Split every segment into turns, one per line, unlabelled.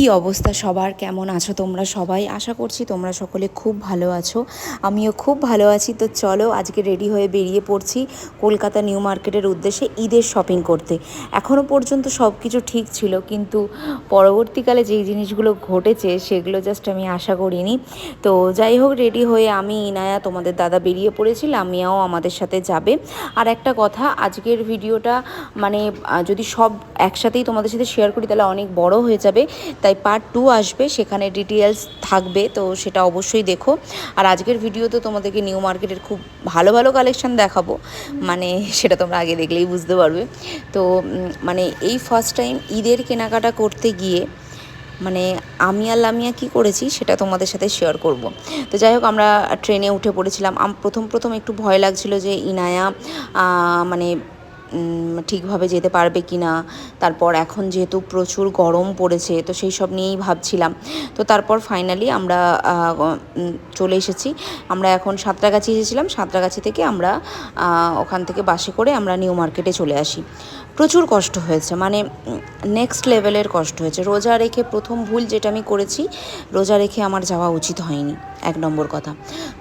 কি অবস্থা, সবার কেমন আছো তোমরা সবাই? আশা করছি তোমরা সকলে খুব ভালো আছো। আমিও খুব ভালো আছি। তো চলো আজকে রেডি হয়ে বেরিয়ে পড়ছি কলকাতা নিউ মার্কেটের উদ্দেশ্যে ঈদের শপিং করতে। এখনও পর্যন্ত সব কিছু ঠিক ছিল, কিন্তু পরবর্তীকালে যেই জিনিসগুলো ঘটেছে সেগুলো জাস্ট আমি আশা করিনি। তো যাই হোক রেডি হয়ে আমি, ইনায়া, তোমাদের দাদা বেরিয়ে পড়েছিলাম আমিয়াও আমাদের সাথে যাবে। আর একটা কথা, আজকের ভিডিওটা মানে যদি সব একসাথেই তোমাদের সাথে শেয়ার করি, তাহলে অনেক বড় হয়ে যাবে। তাই পার্ট টু আসবে, সেখানে ডিটেলস থাকবে, তো সেটা অবশ্যই দেখো। আর আজকের ভিডিওতে তোমাদেরকে নিউ মার্কেটের খুব ভালো ভালো কালেকশান দেখাবো। মানে সেটা তোমরা আগে দেখলেই বুঝতে পারবে। তো মানে এই ফার্স্ট টাইম ঈদের কেনাকাটা করতে গিয়ে মানে আমি আর লামিয়া কী করেছি সেটা তোমাদের সাথে শেয়ার করব। তো যাই হোক, আমরা ট্রেনে উঠে পড়েছিলাম। প্রথম প্রথম একটু ভয় লাগছিল যে ইনায়া মানে ঠিকভাবে যেতে পারবে কি না তারপর এখন যেহেতু প্রচুর গরম পড়েছে, তো সেই সব নিয়েই ভাবছিলাম। তো তারপর ফাইনালি আমরা চলে এসেছি। আমরা এখন সাঁতরাগাছি এসেছিলাম, সাঁতরাগাছি থেকে আমরা ওখান থেকে বাসে করে আমরা নিউ মার্কেটে চলে আসি। প্রচুর কষ্ট হয়েছে মানে নেক্সট লেভেলের কষ্ট হয়েছে। রোজা রেখে প্রথম ভুল যেটা আমি করেছি, রোজা রেখে আমার যাওয়া উচিত হয়নি, এক নম্বর কথা।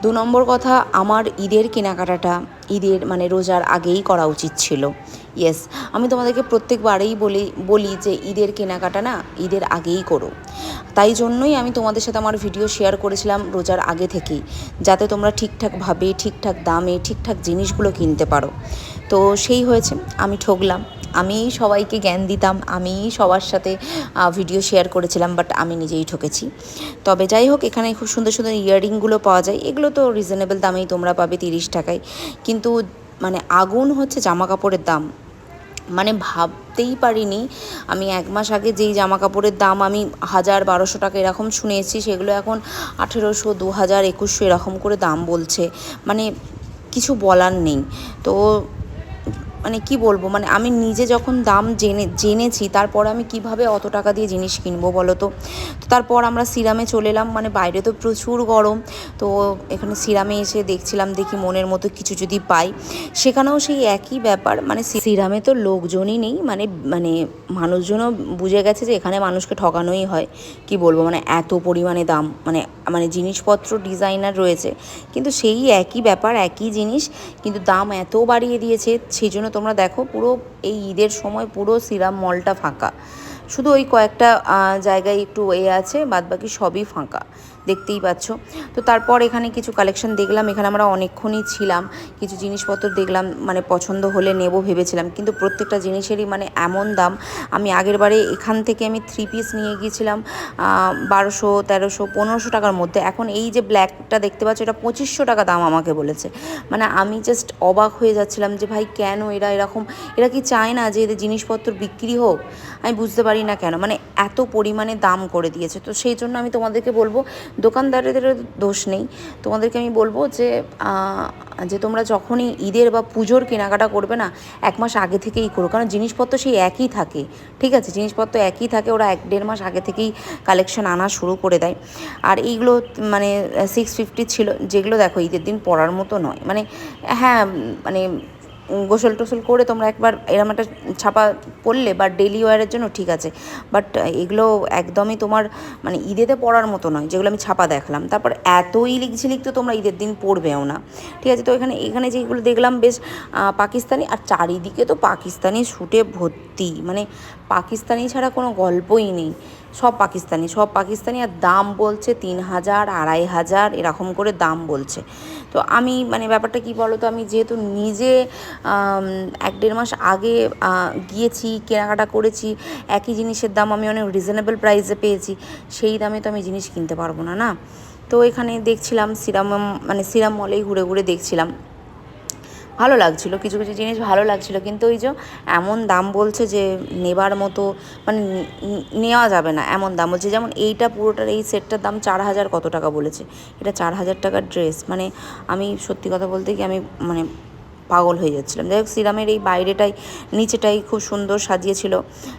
দু নম্বর কথা, আমার ঈদের কেনাকাটাটা ঈদের মানে রোজার আগেই করা উচিত ছিল। ইয়েস আমি তোমাদেরকে প্রত্যেকবারেই বলি বলি যে ঈদের কেনাকাটা না ঈদের আগেই করো। তাই জন্যই আমি তোমাদের সাথে আমার ভিডিও শেয়ার করেছিলাম রোজার আগে থেকেই, যাতে তোমরা ঠিকঠাকভাবে ঠিকঠাক দামে, ঠিকঠাক জিনিসগুলো কিনতে পারো। তো সেই হয়েছে, আমি ঠকলাম। আমি সবাইকে জ্ঞান দিতাম, আমি সবার সাথে ভিডিও শেয়ার করেছিলাম বাট আমি নিজেই ঠকেছি। তবে যাই হোক, এখানে খুব সুন্দর সুন্দর ইয়াররিংগুলো পাওয়া যায়। এগুলো তো রিজনেবল দামেই তোমরা পাবে তিরিশ টাকায়। কিন্তু মানে আগুন হচ্ছে জামা কাপড়ের দাম। মানে ভাবতেই পারিনি, আমি এক মাস আগে যেই জামা কাপড়ের দাম আমি হাজার বারোশো টাকা এরকম শুনে এসেছি সেগুলো এখন আঠেরোশো দু হাজার একুশশো এরকম করে দাম বলছে। মানে কিছু বলার নেই। তো মানে কি বলব মানে আমি নিজে যখন দাম জেনে, জেনেছি, তারপর আমি কীভাবে অত টাকা দিয়ে জিনিস কিনবো বলো তো? তারপর আমরা সিরামে চলে এলাম মানে বাইরে তো প্রচুর গরম, তো এখানে সিরামে এসে দেখছিলাম দেখি মনের মতো কিছু যদি পাই। সেখানেও সেই একই ব্যাপার মানে সিরামে তো লোকজনই নেই মানে মানে মানুষজনও বুঝে গেছে যে এখানে মানুষকে ঠকানোই হয়, কি বলব মানে এত পরিমাণে দাম মানে মানে জিনিসপত্র ডিজাইনার রয়েছে, কিন্তু সেই একই ব্যাপার, একই জিনিস, কিন্তু দাম এত বাড়িয়ে দিয়েছে, সেই জন্য তোমরা দেখো পুরো এই ঈদের সময় পুরো সিরাম মলটা ফাঁকা। শুধু ওই কয়েকটা জায়গায় একটু এ আছে, বাদবাকি সবই ফাঁকা, দেখতেই পাচ্ছ। তো তারপর এখানে কিছু কালেকশন দেখলাম, এখানে আমরা অনেকক্ষণই ছিলাম, কিছু জিনিসপত্র দেখলাম মানে পছন্দ হলে নেব ভেবেছিলাম, কিন্তু প্রত্যেকটা জিনিসেরই মানে এমন দাম, আমি আগের বারে এখান থেকে আমি থ্রি পিস নিয়ে গিয়েছিলাম বারোশো, তেরোশো, পনেরোশো টাকার মধ্যে, এখন এই যে ব্ল্যাকটা দেখতে পাচ্ছ, এটা পঁচিশশো টাকা দাম আমাকে বলেছে। মানে আমি জাস্ট অবাক হয়ে যাচ্ছিলাম যে ভাই কেন এরা এরকম, এরা কি চায় না যে এদের জিনিসপত্র বিক্রি হোক? আমি বুঝতে পারি না কেন? মানে এত পরিমাণে দাম করে দিয়েছে। তো সেই জন্য আমি তোমাদেরকে বলব, দোকানদারেদের দোষ নেই। তোমাদেরকে আমি বলব যে যে তোমরা যখনই ঈদের বা পুজোর কেনাকাটা করবে না, এক মাস আগে থেকেই করো। কারণ জিনিসপত্র সেই একই থাকে। ঠিক আছে? জিনিসপত্র একই থাকে, ওরা এক দেড় মাস আগে থেকেই কালেকশন আনা শুরু করে দেয়। আর এইগুলো মানে সিক্স ফিফটি ছিল, যেগুলো দেখো, ঈদের দিন পড়ার মতো নয়। মানে হ্যাঁ মানে গোসল টোসল করে তোমরা একবার এরম একটা ছাপা পরলে, বা ডেলি ওয়ারের জন্য ঠিক আছে। বাট এগুলো একদমই তোমার মানে ঈদেতে পড়ার মতো নয়, যেগুলো আমি ছাপা দেখলাম। তারপর এতই লিখঝিলিক তো তোমরা ঈদের দিন পড়বেও না। ঠিক আছে, তো এখানে এখানে যেগুলো দেখলাম, বেশ পাকিস্তানি, আর চারিদিকে তো পাকিস্তানি শুটে ভর্তি। মানে পাকিস্তানি ছাড়া কোনো গল্পই নেই। সব পাকিস্তানি সব পাকিস্তানি আর দাম বলছে তিন হাজার, আড়াই হাজার, এরকম করে দাম বলছে। তো আমি মানে ব্যাপারটা কি বলো তো আমি যেহেতু নিজে এক দেড় মাস আগে গিয়েছি, কেনাকাটা করেছি, একই জিনিসের দাম আমি অনেক রিজনেবল প্রাইসে পেয়েছি, সেই দামে তো আমি জিনিস কিনতে পারব না না? তো এখানে দেখছিলাম, সিরাম মানে সিরাম মলেই ঘুরে ঘুরে দেখছিলাম। ভালো লাগছিল, কিছু কিছু জিনিস ভালো লাগছিল, কিন্তু ওই যে এমন দাম বলছে যে নেবার মতো মানে নেওয়া যাবে না, এমন দাম বলছে, যেমন এইটা পুরোটার এই সেটটার দাম চার হাজার কত টাকা বলেছে, এটা চার হাজার টাকার ড্রেস মানে আমি সত্যি কথা বলতে কি আমি মানে পাগল হয়ে যাচ্ছিলাম। যাই হোক, সিরামের এই বাইরেটাই, নিচেটাই খুব সুন্দর সাজিয়েছিল।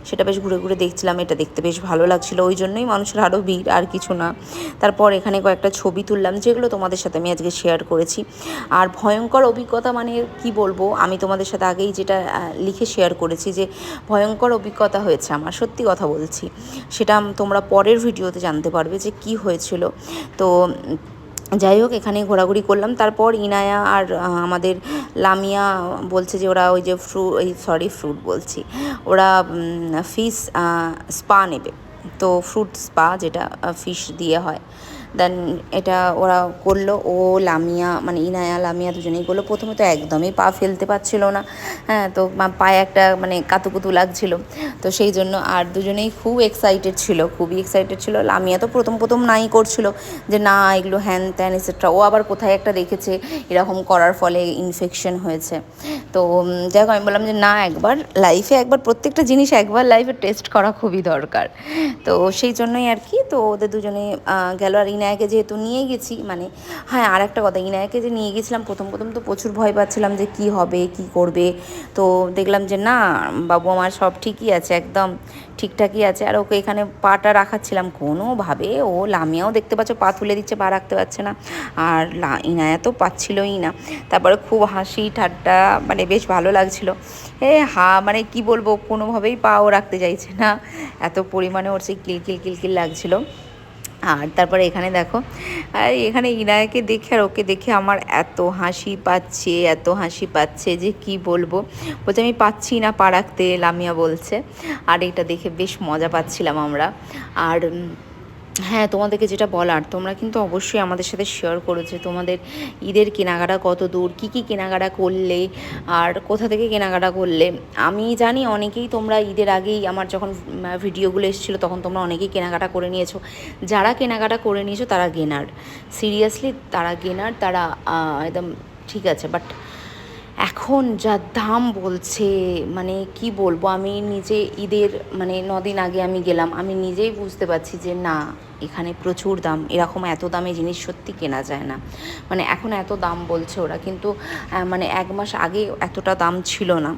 সেটা বেশ ঘুরে ঘুরে দেখছিলাম, এটা দেখতে বেশ ভালো লাগছিল। ওই জন্যই মানুষের আরও ভিড়, আর কিছু না। তারপর এখানে কয়েকটা ছবি তুললাম, যেগুলো তোমাদের সাথে আমি আজকে শেয়ার করেছি। আর ভয়ঙ্কর অভিজ্ঞতা মানে কি বলব, আমি তোমাদের সাথে আগেই যেটা লিখে শেয়ার করেছি যে, ভয়ঙ্কর অভিজ্ঞতা হয়েছে আমার, সত্যি কথা বলছি। সেটা তোমরা পরের ভিডিওতে জানতে পারবে যে কি হয়েছিল। তো যাই হোক, এখানে ঘোরাঘুরি করলাম। তারপর ইনায়া আর আমাদের লামিয়া বলছে যে ওরা ওই যে ফ্রু, এই সরি ফ্রুট বলছি, ওরা ফিস স্পা নেবে। তো ফ্রুট স্পা যেটা ফিশ দিয়ে হয়। দেন এটা ওরা করল, ও, লামিয়া মানে ইনায়া, লামিয়া দুজনেই করল। প্রথমে তো একদমই পা ফেলতে পারছিল না। হ্যাঁ তো পায়ে একটা মানে কাতুকুতু লাগছিল। তো সেই জন্য আর দুজনেই খুব এক্সাইটেড ছিল, খুবই এক্সাইটেড ছিল। লামিয়া তো প্রথম প্রথম নাই করছিল যে, না, এগুলো হ্যান ত্যান এসেট্রা ও আবার কোথায় একটা দেখেছে, এরকম করার ফলে ইনফেকশন হয়েছে। তো যাই হোক, আমি বললাম যে, না, একবার লাইফে একবার প্রত্যেকটা জিনিস একবার লাইফে টেস্ট করা খুবই দরকার। তো সেই জন্যই আর কি, তো ওদের দুজনে গেল আর ইনায়াকে যেহেতু নিয়ে গেছি মানে হ্যাঁ আর একটা কথা, ইনায়াকে যে নিয়ে গেছিলাম, প্রথম প্রথম তো প্রচুর ভয় পাচ্ছিলাম যে কি হবে, কি করবে। তো দেখলাম যে না, বাবু আমার সব ঠিকই আছে, একদম ঠিকঠাকই আছে। আর ওকে এখানে পাটা রাখাচ্ছিলাম, কোনোভাবে ও লামিয়াও দেখতে পাচ্ছ, পা তুলে দিচ্ছে, পা রাখতে পারছে না। আর ইনায়া তো পাচ্ছিলই না। তারপরে খুব হাসি, ঠাট্টা মানে বেশ ভালো লাগছিল। এ হা মানে কি বলব, কোনোভাবেই পাও রাখতে চাইছে না। এত পরিমাণে ওর সেই কিলকিল কিলকিল লাগছিল। আর তারপরে এখানে দেখো, আর এখানে ইনায়াকে দেখে আর ওকে দেখে আমার এত হাসি পাচ্ছে, এত হাসি পাচ্ছে যে কি বলব? বলছে, আমি পাচ্ছি না পাড়াকতে লামিয়া বলছে। আর এটা দেখে বেশ মজা পাচ্ছিলাম আমরা। আর হ্যাঁ তোমাদেরকে যেটা বলার, তোমরা কিন্তু অবশ্যই আমাদের সাথে শেয়ার করো যে তোমাদের ঈদের কেনাকাটা কত দূর, কী কী কেনাকাটা করলে আর কোথা থেকে কেনাকাটা করলে। আমি জানি অনেকেই তোমরা ঈদের আগেই আমার যখন ভিডিওগুলো এসেছিল তখন তোমরা অনেকেই কেনাকাটা করে নিয়েছো। যারা কেনাকাটা করে নিয়েছো তারা গেনার। সিরিয়াসলি তারা গেনার, তারা একদম ঠিক আছে বাট এখন যা দাম বলছে মানে কি বলব, আমি নিজে ঈদের মানে নদিন আগে আমি গেলাম, আমি নিজেই বুঝতে পারছি যে না, এখানে প্রচুর দাম, এরকম এত দামে জিনিস সত্যি কেনা যায় না। মানে এখন এত দাম বলছে ওরা, কিন্তু মানে এক মাস আগে এতটা দাম ছিল না।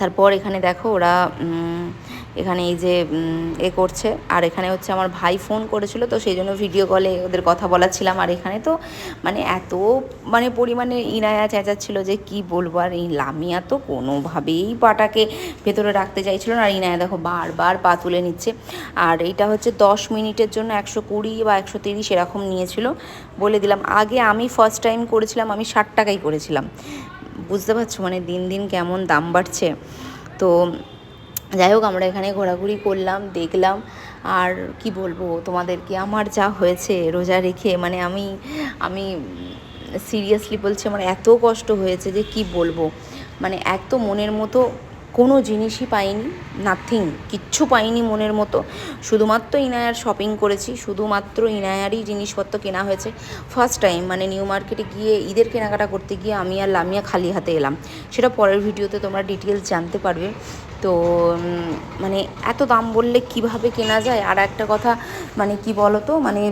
তারপর এখানে দেখো ওরা এখানে এই যে এ করছে। আর এখানে হচ্ছে আমার ভাই ফোন করেছিল, তো সেই জন্য ভিডিও কলে ওদের কথা বলাচ্ছিলাম। আর এখানে তো মানে এত মানে পরিমাণে ইনায়া চেঁচাচ্ছিল যে কি বলব, আর এই লামিয়া তো কোনোভাবেই পাটাকে ভেতরে রাখতে চাইছিল না। আর ইনায়া দেখো বারবার পা তুলে নিচ্ছে। আর এইটা হচ্ছে দশ মিনিটের জন্য একশো কুড়ি বা একশো তিরিশ এরকম নিয়েছিল। বলে দিলাম, আগে আমি ফার্স্ট টাইম করেছিলাম, আমি ষাট টাকাই করেছিলাম। বুঝতে পারছ? মানে দিন দিন কেমন দাম বাড়ছে। তো যাই হোক, আমরা এখানে ঘোরাঘুরি করলাম, দেখলাম। আর কি বলব তোমাদেরকে? আমার যা হয়েছে রোজা রেখে মানে আমি আমি সিরিয়াসলি বলছি, আমার এত কষ্ট হয়েছে যে কি বলব? মানে এত মনের মতো কোনো জিনিসই পাইনি নাথিং কিচ্ছু পাইনি মনের মতো। শুধুমাত্র ইনায়ার শপিং করেছি, শুধুমাত্র ইনায়ারই জিনিসপত্র কেনা হয়েছে। ফার্স্ট টাইম মানে নিউ মার্কেটে গিয়ে ঈদের কেনাকাটা করতে গিয়ে আমি আর লামিয়া খালি হাতে এলাম। সেটা পরের ভিডিওতে তোমরা ডিটেলস জানতে পারবে। তো মানে এত দাম বললে কীভাবে কেনা যায়? আর একটা কথা মানে কি বলো তো মানে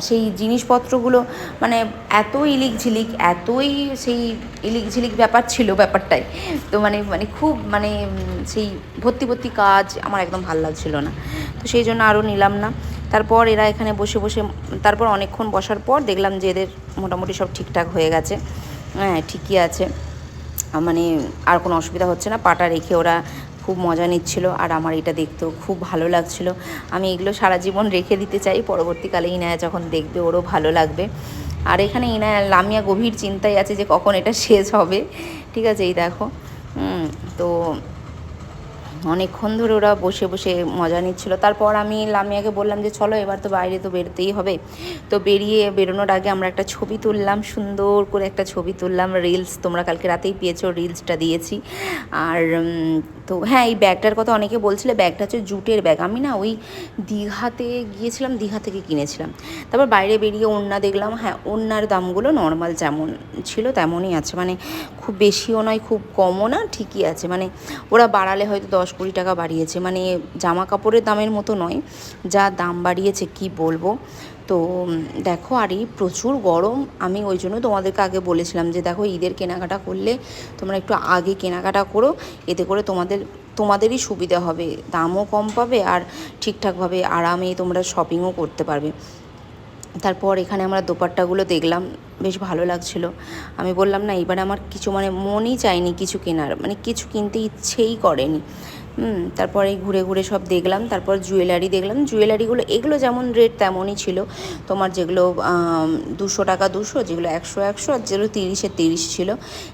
সেই জিনিসপত্রগুলো মানে এত ইলিক ঝিলিক এতই সেই ইলিক ঝিলিক ব্যাপার ছিল ব্যাপারটাই। তো মানে মানে খুব মানে সেই ভর্তি ভর্তি কাজ আমার একদম ভালো লাগছিল না। তো সেই জন্য আরও নিলাম না। তারপর এরা এখানে বসে বসে তারপর অনেকক্ষণ বসার পর দেখলাম যে এদের মোটামুটি সব ঠিকঠাক হয়ে গেছে। হ্যাঁ ঠিকই আছে। মানে আর কোনো অসুবিধা হচ্ছে না। পাটা রেখে ওরা খুব মজা নিচ্ছিল আর আমার এটা দেখতেও খুব ভালো লাগছিল। আমি এগুলো সারা জীবন রেখে দিতে চাই, পরবর্তীকালে ইনায়া যখন দেখবে ওরও ভালো লাগবে। আর এখানে ইনায়া, লামিয়া গভীর চিন্তায় আছে যে কখন এটা শেষ হবে। ঠিক আছে, এই দেখো। তো অনেকক্ষণ ধরে ওরা বসে বসে মজা নিচ্ছিল। তারপর আমি লামিয়াকে বললাম যে, চলো এবার তো বাইরে তো বেরোতেই হবে। তো বেরিয়ে বেরোনোর আগে আমরা একটা ছবি তুললাম, সুন্দর করে একটা ছবি তুললাম রিলস তোমরা কালকে রাতেই পেয়েছ রিলসটা দিয়েছি। আর তো হ্যাঁ এই ব্যাগটার কথা অনেকে বলছিলে ব্যাগটা হচ্ছে জুটের ব্যাগ আমি না ওই দীঘাতে গিয়েছিলাম, দীঘা থেকে কিনেছিলাম। তারপর বাইরে বেরিয়ে ওড়না দেখলাম হ্যাঁ ওড়নার দামগুলো নর্মাল যেমন ছিল তেমনই আছে। মানে খুব বেশিও নয়, খুব কমও না, ঠিকই আছে। মানে ওরা বাড়ালে হয়তো দশ কুড়ি টাকা বাড়িয়েছে। মানে জামা কাপড়ের দামের মতো নয়, যা দাম বাড়িয়েছে, কি বলব? তো দেখো, আর এই প্রচুর গরম, আমি ওই জন্য তোমাদেরকে আগে বলেছিলাম যে, দেখো, ঈদের কেনাকাটা করলে তোমরা একটু আগে কেনাকাটা করো, এতে করে তোমাদের, তোমাদেরই সুবিধা হবে, দামও কম পাবে আর ঠিকঠাকভাবে আরামে তোমরা শপিংও করতে পারবে। তারপর এখানে আমরা দোপাট্টাগুলো দেখলাম, বেশ ভালো লাগছিল। আমি বললাম, না এবারে আমার কিছু মানে মনই চায়নি কিছু কেনার মানে কিছু কিনতে ইচ্ছেই করেনি। তারপরে ঘুরে ঘুরে সব দেখলাম, তারপর জুয়েলারি দেখলাম। জুয়েলারিগুলো এগুলো যেমন রেট তেমনই ছিল। তোমার যেগুলো দুশো টাকা দুশো, যেগুলো একশো একশো, আর যেগুলো তিরিশে তিরিশ ছিল,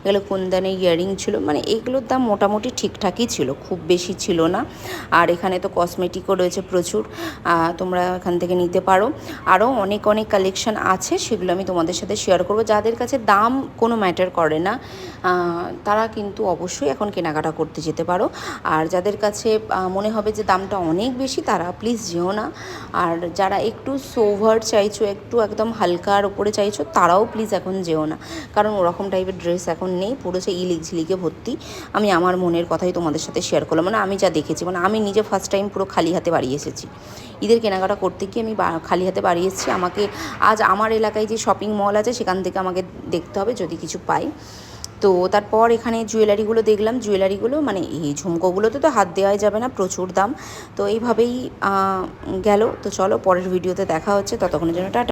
এগুলো কুন্দানে ইয়ারিং ছিল। মানে এগুলোর দাম মোটামুটি ঠিকঠাকই ছিল, খুব বেশি ছিল না। আর এখানে তো কসমেটিকও রয়েছে প্রচুর তোমরা এখান থেকে নিতে পারো। আরও অনেক অনেক কালেকশন আছে, সেগুলো আমি তোমাদের সাথে শেয়ার করব। যাদের কাছে দাম কোনো ম্যাটার করে না তারা কিন্তু অবশ্যই এখন কেনাকাটা করতে যেতে পারো। আর যাদের কাছে মনে হবে যে দামটা অনেক বেশি, তারা প্লিজ যেও না। আর যারা একটু সোভার চাইছো, একটু একদম হালকার ওপরে চাইছো, তারাও প্লিজ এখন যেও না। কারণ ওরকম টাইপের ড্রেস এখন নেই, পুরো সে ইলিক ঝিলিকে ভর্তি। আমি আমার মনের কথাই তোমাদের সাথে শেয়ার করলাম। মানে আমি যা দেখেছি মানে আমি নিজে ফার্স্ট টাইম পুরো খালি হাতে বাড়ি এসেছি। ঈদের কেনাকাটা করতে গিয়ে আমি খালি হাতে বাড়ি এসেছি। আমাকে আজ আমার এলাকায় যে শপিং মল আছে, সেখান থেকে আমাকে দেখতে হবে, যদি কিছু পাই। তো তারপর এখানে জুয়েলারিগুলো দেখলাম, জুয়েলারিগুলো মানে এই ঝুমকোগুলোতে তো হাত দেওয়াই যাবে না, প্রচুর দাম। তো এইভাবেই গেল। তো চলো পরের ভিডিওতে দেখা হচ্ছে, ততক্ষণের জন্য টাটা।